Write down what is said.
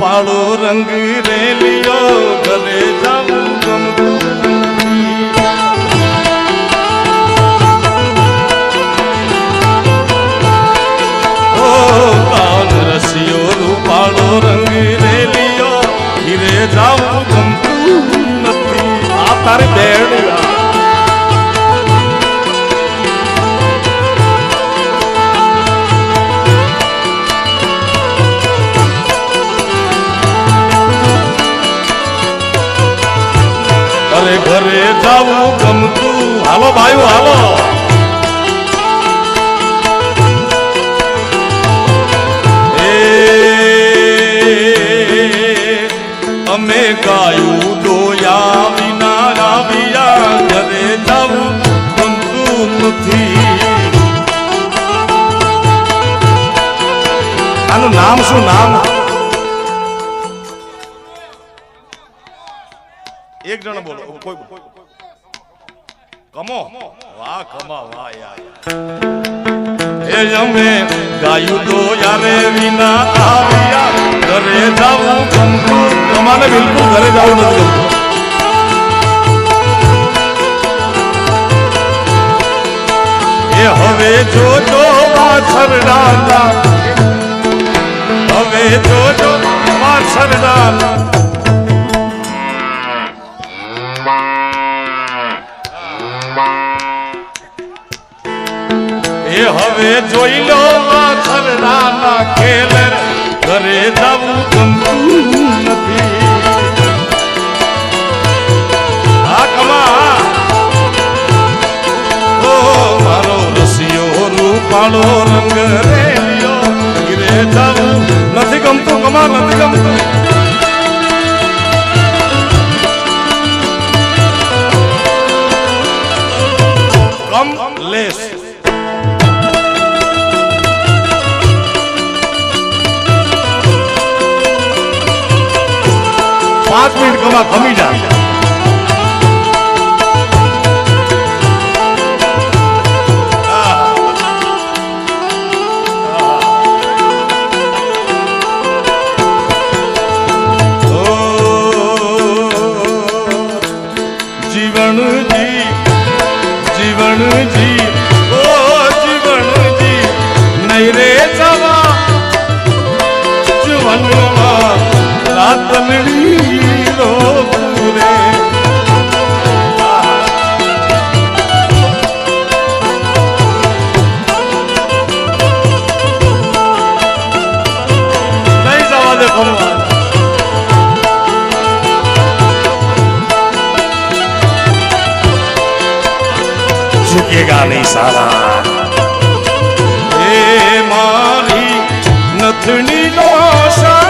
રૂપાળો રંગ રેલિયો ઘરે જાવું ગમતું નથી. ઓ અરે ઘરે જાવું ગમતું. હાલો ભાઈઓ, હાલો. અમે ગાયું ડોયા વિના રાવિયા ઘરે જાવું ગમતું આનું નામ શું? નામ? એક જણ બોલો. કોઈ કમો. વાહ કમા વાહ યાર એ અમે ગાયું તો યારે વિના આવ્યા. ઘરે જાવું ગમતું તમારે બિલકુલ ઘરે જાવું નથી ગમતું. એ હવે જોજો વાછરડાના હવે જોજો વાછરડાના હવે જોઈ લો વાછરડાના ખેલ ઘરે જવું ગમતું નથી. આ કમા. ઓ, મારો રસિયો રૂપાળો રંગ ઘરે જવું નથી ગમતું, કમા, નથી ગમતું. કમલેશ કમા ખમી જા. જીવનજી જીવનજી ઓ જીવનજી નહીં રે જવા. જીવનમાં રાતનડી ઝુકેગા નહીં સાલા એ મારી નથણી નો શણગાર